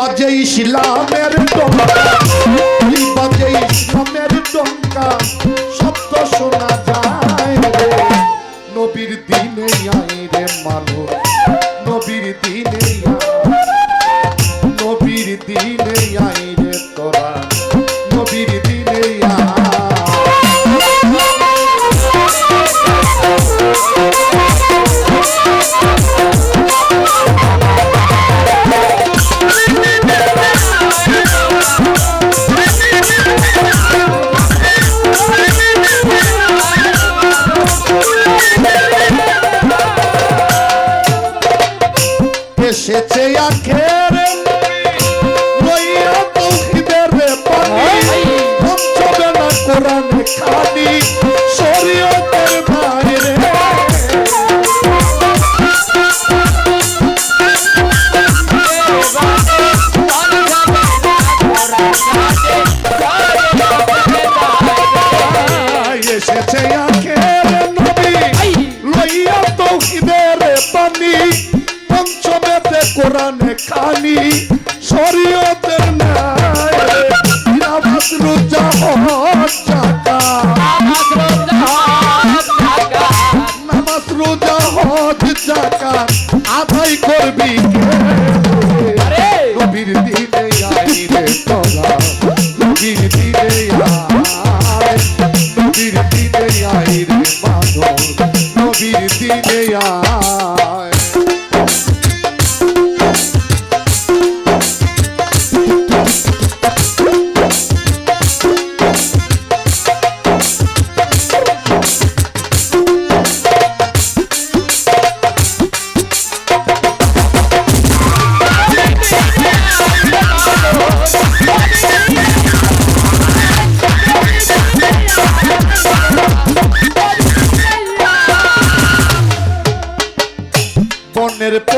বাজে ইসলামের ডঙ্কা বাজে ইসলামের ডঙ্কা শব্দ শোনা এসেছে আখের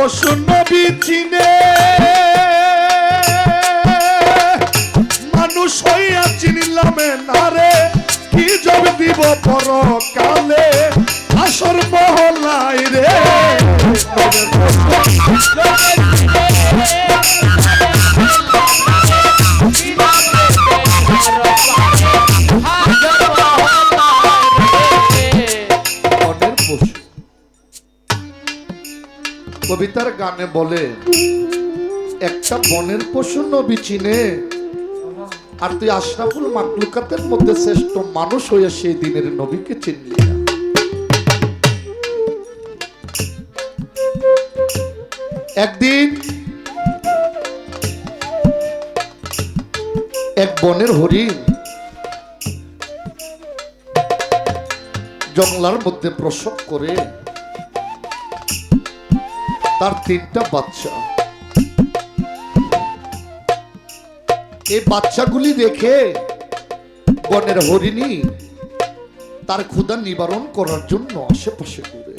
পশু নবী চিনে। মানুষ হইয়া চিনিলামে নারে কি জব দিব পরকালে? আসর মহলাই রে। কবিতার গানে বলে, একটা বনের পশু নবী চিনে, আর তুই আশরাফুল মাকলুকাতের মধ্যে শ্রেষ্ঠ মানুষ হয়ে সেই দিনের নবীকে চিনলি একদিন এক বনের হরিণ জঙ্গলার মধ্যে প্রসব করে তার তিনটা বাচ্চা। এই বাচ্চাগুলি দেখে বনের হরিণী তার ক্ষুধা নিবারণ করার জন্য আশেপাশে ঘুরে।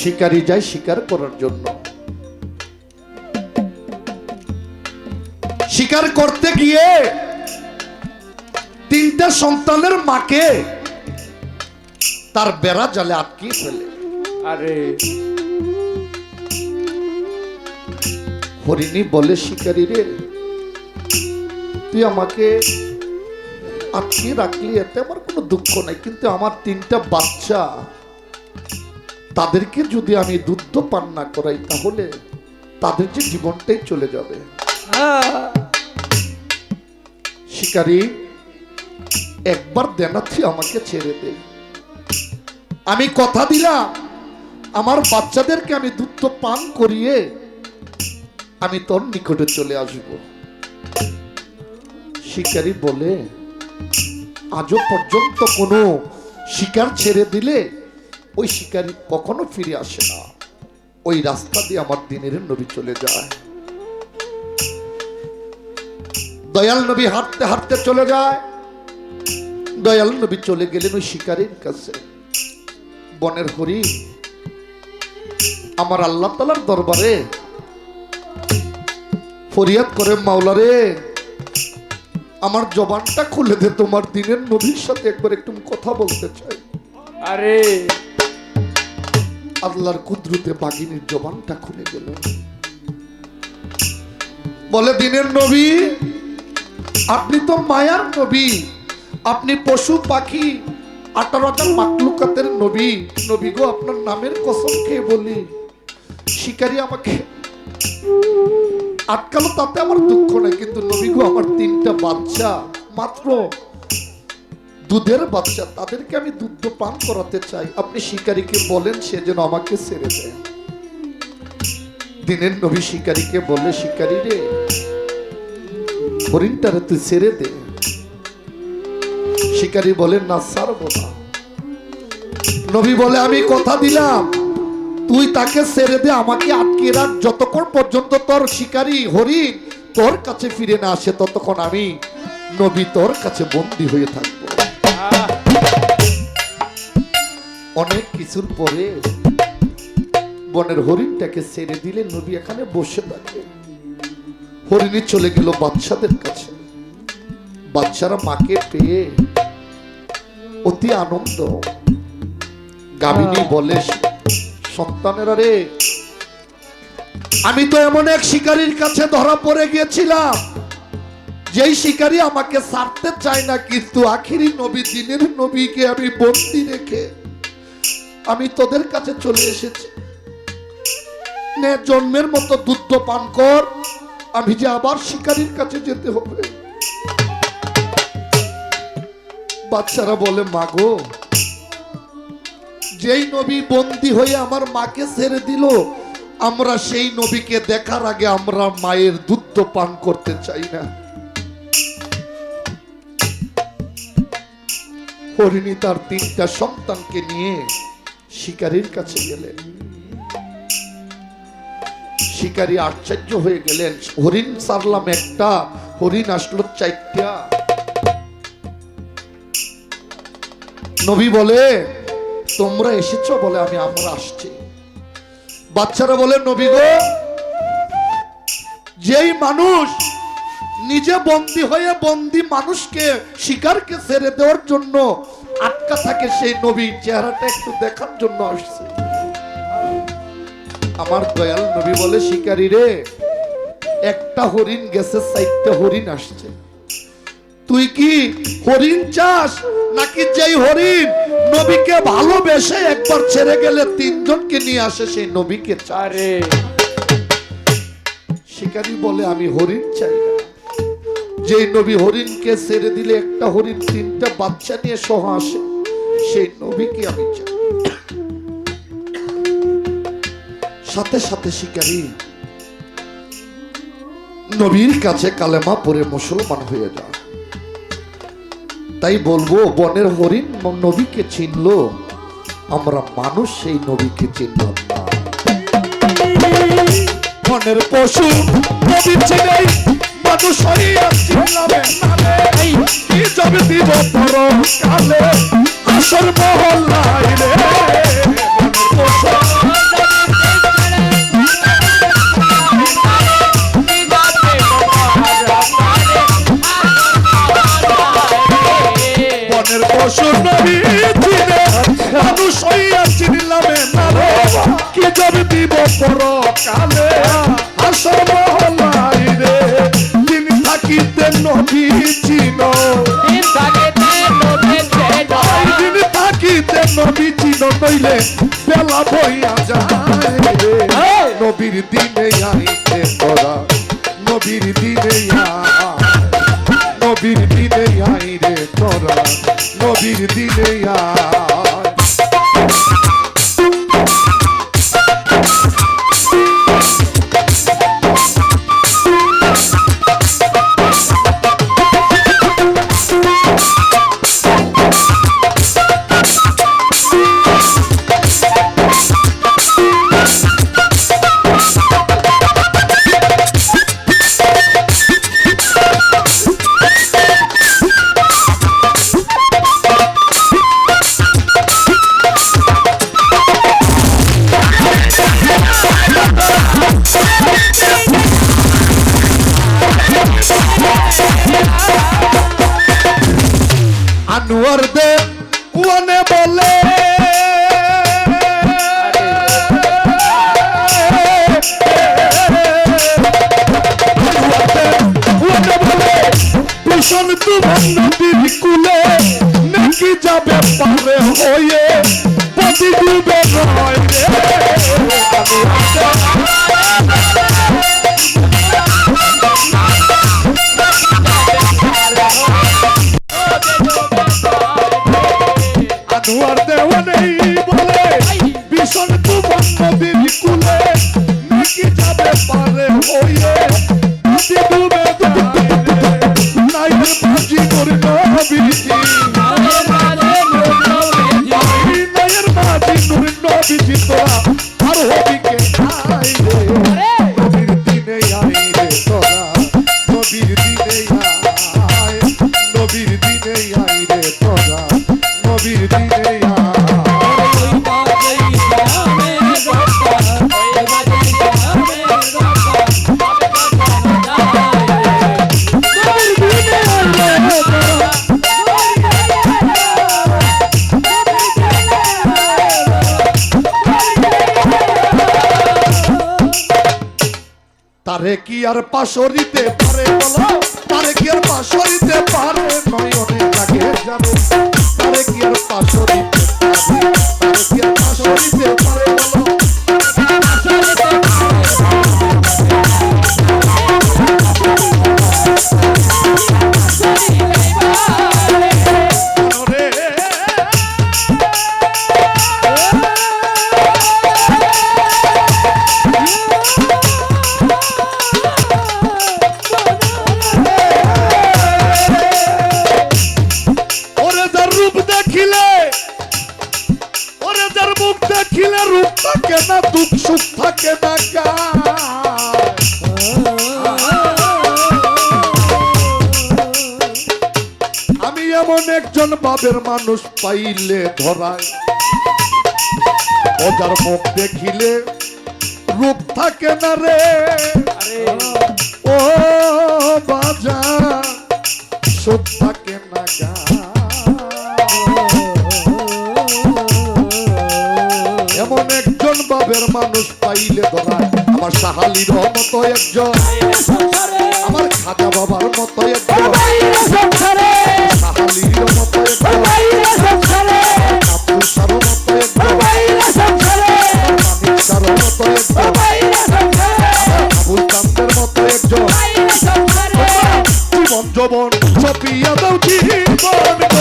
শিকারি যায় শিকার করার জন্য। শিকার করতে গিয়ে তিনটা সন্তানের মাকে তার বেড়া জালে আটকিয়ে ফেলে। আরে। হরিণী বলে, শিকারী রে, তুই আমাকে আটকে রাখলি, এতে আমার কোনো দুঃখ নাই, কিন্তু আমার তিনটা বাচ্চা, তাদেরকে যদি আমি দুধ পান না করাই, তাহলে তাদের যে জীবনটাই চলে যাবে। শিকারী, একবার দেনাচ্ছি আমাকে ছেড়ে দে। আমি কথা দিলাম। আমার বাচ্চাদেরকে আমি দুধ পান করিয়ে আমি তোর নিকটে চলে আসব। শিকারী বলে, আজও পর্যন্ত কোনো শিকার ছেড়ে দিলে ওই শিকারী কখনো ফিরে আসে না। ওই রাস্তা দিয়ে আমার দিনের নবী চলে যায়। দয়াল নবী হাঁটতে হাঁটতে চলে যায়। দয়াল নবী চলে গেলেন ওই শিকারীর কাছে। বনের হরি আমার আল্লাহ তালার দরবারে। ফরিয়াদ করে মাওলারে আমার জবানটা খুলে দে তোমার দিনের নবীর সাথে একবার একটু কথা বলতে চাই। আরে। আল্লাহর কুদরতে বাগিনীর জবানটা খুলে গেল। বলে দিনের নবী আপনি তো মায়ার নবী আপনি পশু পাখি আঠারো হাজার মাকলুকাতের নবী। নবী গো আপনার নামের কসম খেয়ে বলি। শিকারী আমাকে। আটকালো তাতে আমার দুঃখ নাই, কিন্তু নবীগো আমার তিনটা বাচ্চা, মাত্র দুধের বাচ্চা, তাদেরকে আমি দুধ পান করাতে চাই। আপনি শিকারীকে বলেন, সে যেন আমাকে ছেড়ে দেয়। দিনের নবী শিকারীকে বলে, শিকারী রে, হরিণটারে তুই ছেড়ে দে। শিকারী বলেন না, ছাড়বো না। নবী বলে, আমি কথা দিলাম। তুই তাকে ছেড়ে দে, আমাকে আটকে রাখ। যতক্ষণ পর্যন্ত তোর শিকারী হরিণ তোর কাছে ফিরে না আসে, ততক্ষণ আমি নবী তোর কাছে বন্দী হয়ে থাকব। অনেক কিছুর পরে বনের হরিণটাকে ছেড়ে দিলে নবী এখানে বসে থাকে। হরিণী চলে গেল বাচ্চাদের কাছে। বাচ্চারা মাকে পেয়ে অতি আনন্দ। গামিনী বলে সন্তানেরা রে। আমি তো এমন এক শিকারীর কাছে ধরা পড়ে গিয়েছিলাম। যেই শিকারী আমাকে ছাড়তে চায় না, কিন্তু আখিরি নবী, দিনের নবীকে আমি বন্দি রেখে আমি তোদের কাছে চলে এসেছি। নে, জন্মের মতো দুধ পান কর। আমি যে আবার শিকারীর কাছে যেতে হবে। বাচ্চারা বলে, মাগো যেই নবী বন্দি হয়ে আমার মাকে ছেড়ে দিল, আমরা সেই নবীকে দেখার আগে আমরা মায়ের দুধ পান করতে চাই না। হরিণী তার তিনটা সন্তানকে নিয়ে শিকারীর কাছে গেলেন। শিকারী আশ্চর্য হয়ে গেলেন, হরিণ সারলাম একটা, হরিণ আসলো চারটা। নবী বলে তোমরা এসেছ বলে আমি আমরা আসছি। বাচ্চারা বলে, নবী গো, যেই মানুষ নিজে বন্দি হয়ে বন্দি মানুষকে শিকারকে ছেড়ে দেওয়ার জন্য আটকা থাকে, সেই নবী চেহারাটা একটু দেখার জন্য আসছে। আমার দয়াল নবী বলে, শিকারী রে, একটা হরিণ গেছে, চারটা হরিণ আসছে। তুই কি হরিণ চাস নাকি যেই হরিণ নবীকে ভালোবেসে একবার ছেড়ে গেলে তিনজনকে নিয়ে আসে সেই নবীকে চায়। আরে। শিকারী বলে আমি হরিণ চাই না। যেই নবী হরিণকে ছেড়ে দিলে একটা হরিণ তিনটা বাচ্চা নিয়ে সহ আসে সেই নবীকে আমি চাই। সাথে সাথে শিকারী নবীর কাছে কালেমা পরে মুসলমান হয়ে যায়। তাই বলব, বনের হরিণ নবীকে চিনল। আমরা মানুষ সেই নবীকে চিনল না। বনের পশু মানুষ আসর রে। পশু নবী চিনে মানুষ হইয়া চিনলাম নালে কি জবে দিব পর কালে আসর মহল্লাই রে। যিনি থাকিতে নবী চিন যিনি থাকিতে নবী চিন নইলে বেলা বইয়া যায় রে। নবীর দিনে আইতে তোরা নবীর দিনে আয়। নবীর দিলে আই রে তোরা নবীর দিলে আয় আনোয়ার দেওয়া নেই বলে। ভীষণ তুফান নদীর কুলে নাকি যাবে পারে হয়ে আর পাশরিতে পারে বলো? তারে কি আর পাশরিতে বাবের মানুষ পাইলে ধরায়। যার মুখ দেখিলে রূপ থাকে না রে। ও বাজা সুখ থাকে না গা। এমন একজন বাবের মানুষ পাইলে ধরায়। আমার সাহালির মতো একজন। আমার খাজা বাবার মতো একজন। সাহালির মতো একজন আব্দুল সারো মতো একজন মানিক সারো মতো একজন আবুল কান্দের মতো একজন জীবন যবন ছপিয়া দাও জীবন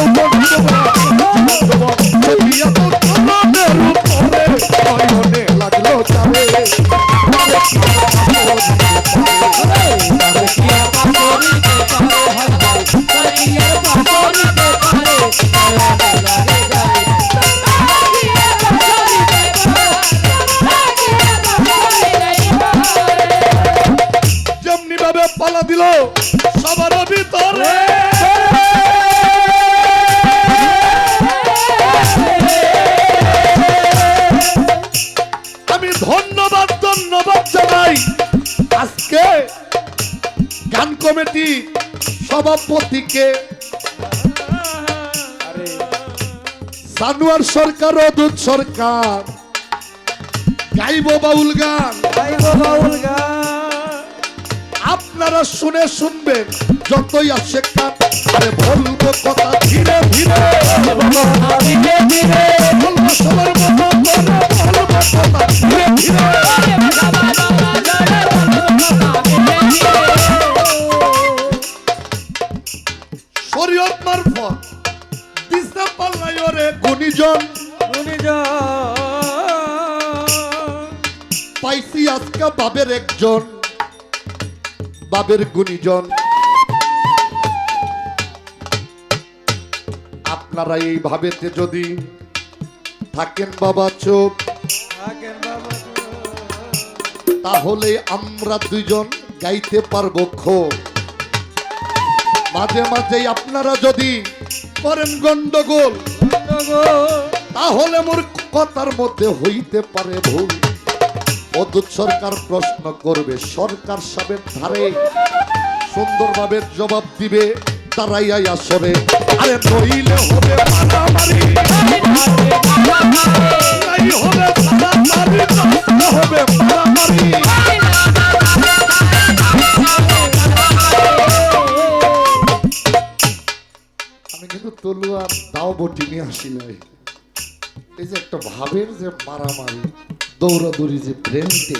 সভাপতিকে সানোয়ার সরকার অদূত সরকার। গাইব বাউল গান। আপনারা শুনে শুনবেন যতই আসে কান। আরে বলব কথা ধীরে ধীরে। বলব সবার বাবের গুণীজন। আপনারা এই ভাবেতে যদি থাকেন বাবা চোখ তাহলে আমরা দুইজন গাইতে পারব ক্ষোভ মাঝে মাঝে আপনারা যদি করেন গন্ডগোল তাহলে মোর কথার মধ্যে হইতে পারে ভুল। অদ্ভুত সরকার প্রশ্ন করবে, সরকার সাহেবের ধারে সুন্দরভাবে জবাব দিবে, তারাই আসরে আরে নইলে হবে মারামারি। হবে মারামারি না হবে মারামারি। আর দাও বটি নিয়ে আসি নাই। এই যে একটা ভাবের যে মারামারি। দৌড়াদৌড়ি যে প্রেমতে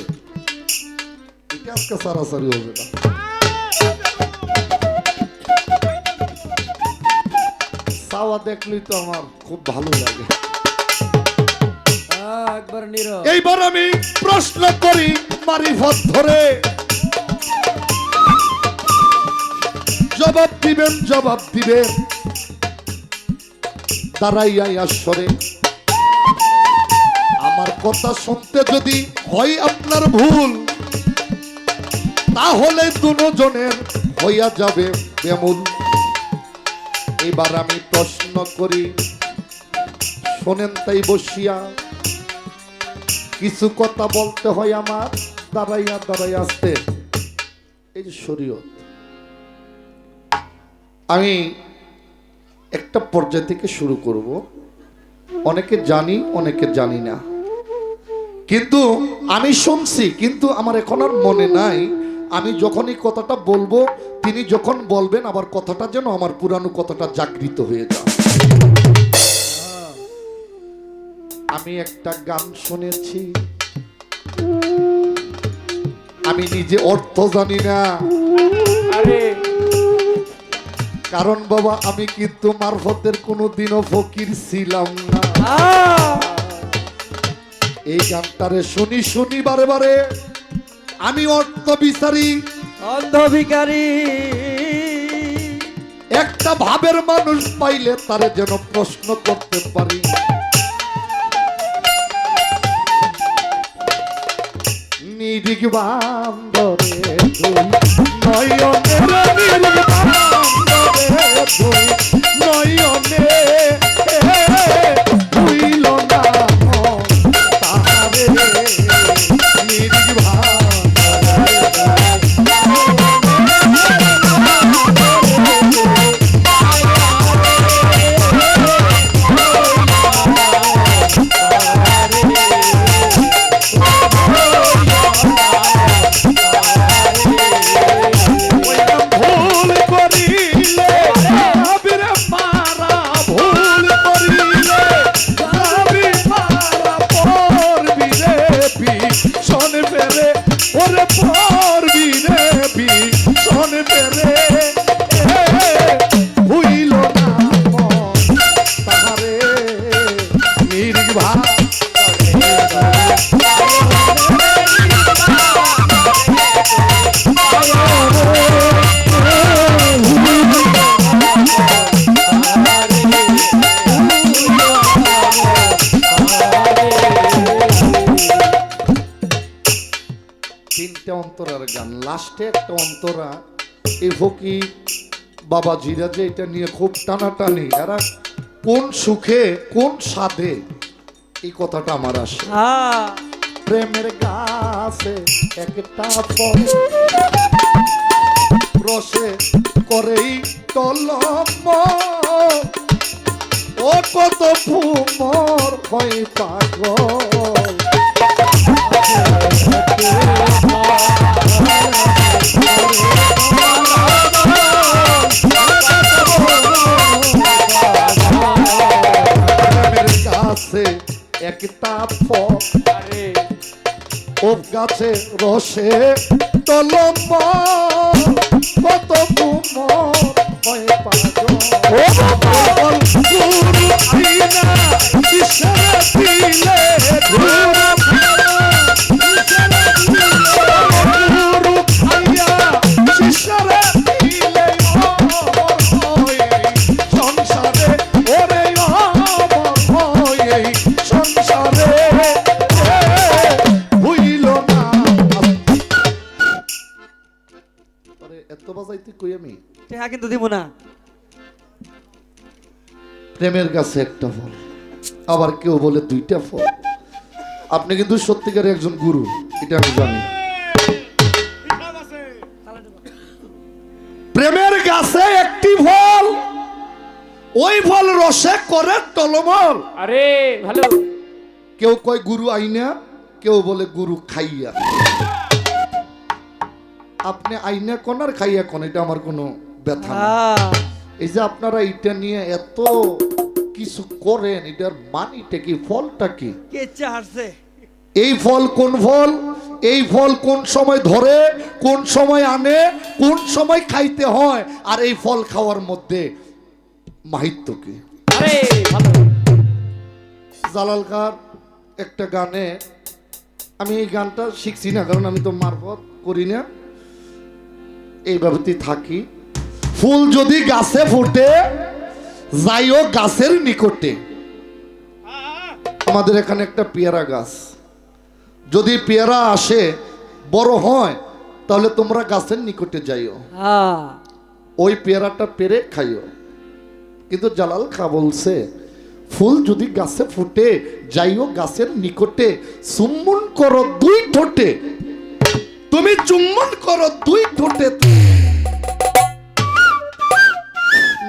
এটা আজকে সারাসারি হবে না। চাওয়া দেখলেই তো আমার খুব ভালো লাগে। এইবার আমি প্রশ্ন করি মারিফত ধরে। জবাব দিবেন জবাব দিবেন। দাঁড়াইয়া আসরে। কথা শুনতে যদি হয় আপনার ভুল, তাহলে দুজনের হইয়া যাবে বেমুল। এবার আমি প্রশ্ন করি, শোনেন তাই বসিয়া, কিছু কথা বলতে হয় আমার, দাঁড়াইয়া দাঁড়াইয়া আসতে। এই যে শরীয়ত। আমি একটা পর্যায় থেকে শুরু করব। অনেকে জানি অনেকে জানি না। কিন্তু আমি শুনছি কিন্তু আমার এখন আর মনে নাই। আমি যখনই কথাটা বলব তিনি যখন বলবেন আবার কথাটা যেন আমার পুরানো কথাটা জাগৃত হয়ে যায়। আমি একটা গান শুনেছি। আমি নিজে অর্থ জানি না। আরে। কারণ বাবা আমি কিন্তু মারফতের কোনো দিনও ফকির ছিলাম না। এই গানটারে শুনি শুনি বারে বারে। আমি অর্থ বিচারি অন্ধ ভিখারি একটা ভাবের মানুষ পাইলে তারে যেন প্রশ্ন করতে পারি। নিরিগ বান্দরে তুই নয়নের নিরিগ তুই লাস্টে একটা অন্তরা ফকি বাবা জিরা যে এটা নিয়ে খুব টানাটানি এরা কোন সুখে কোন স্বাদে? এই কথাটা আমার আসে। প্রেমের গাছে একটা ফল রসে করেই তলম ও কত ফুমর হয় পাগল। গাছে রসে তলম টেহা কিন্তু দিব না। প্রেমের কাছে একটা ফল আবার কেউ বলে দুইটা ফল। আপনি কিন্তু সত্যিকার একজন গুরু এটা আমি জানি। প্রেমের গাছে একটি ফল ওই ফল রসে করে টলমল। আরে ভালো। কেউ কয় গুরু আইনা কেউ বলে গুরু খাইয়া। আপনি আইনা কোন আর খাইয়া কোন এটা আমার কোনো ব্যথা এই যে আপনারা এটা নিয়ে এত কিছু করেন এটার মানিটা কি ফলটা কি? এই ফল কোন ফল? এই ফল কোন সময় ধরে কোন সময় আনে কোন সময় খাইতে হয় আর এই ফল খাওয়ার মধ্যে মাহিত্য কি? জালাল কার একটা গানে আমি এই গানটা শিখছি না কারণ আমি তো মারফত করি না। এইভাবেই থাকি। ফুল যদি গাছে ফুটে যাইও গাছের নিকটে। আমাদের এখানে একটা পেয়ারা গাছ। যদি পেয়ারা আসে বড় হয় তাহলে তোমরা গাছের নিকটে যাইও। হ্যাঁ। ওই পেয়ারাটা পেরে খাইও। কিন্তু জালাল খা বলছে ফুল যদি গাছে ফুটে যাইও গাছের নিকটে চুম্বন করো দুই ঠোঁটে। তুমি চুম্বন করো দুই ঠোঁটে।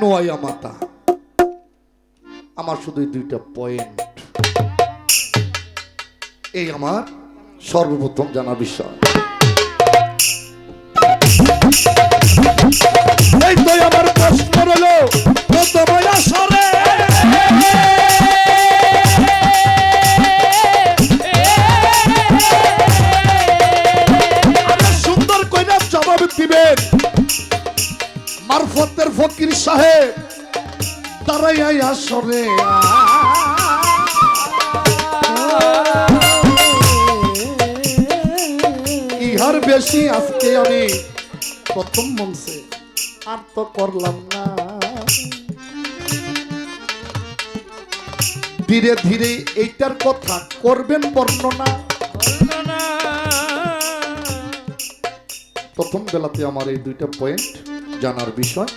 নোয়া মাতা আমার শুধু দুইটা পয়েন্ট এই আমার সর্বপ্রথম জানা বিষয়। আমার প্রশ্ন রইল। তোমায় আসরে আসরে ইহার বেশি আজকে আমি প্রথম মঞ্চে আর তো করলাম না। ধীরে ধীরে এইটার কথা করবেন বর্ণনা। প্রথম বেলাতে আমার এই দুইটা পয়েন্ট জানার বিষয়।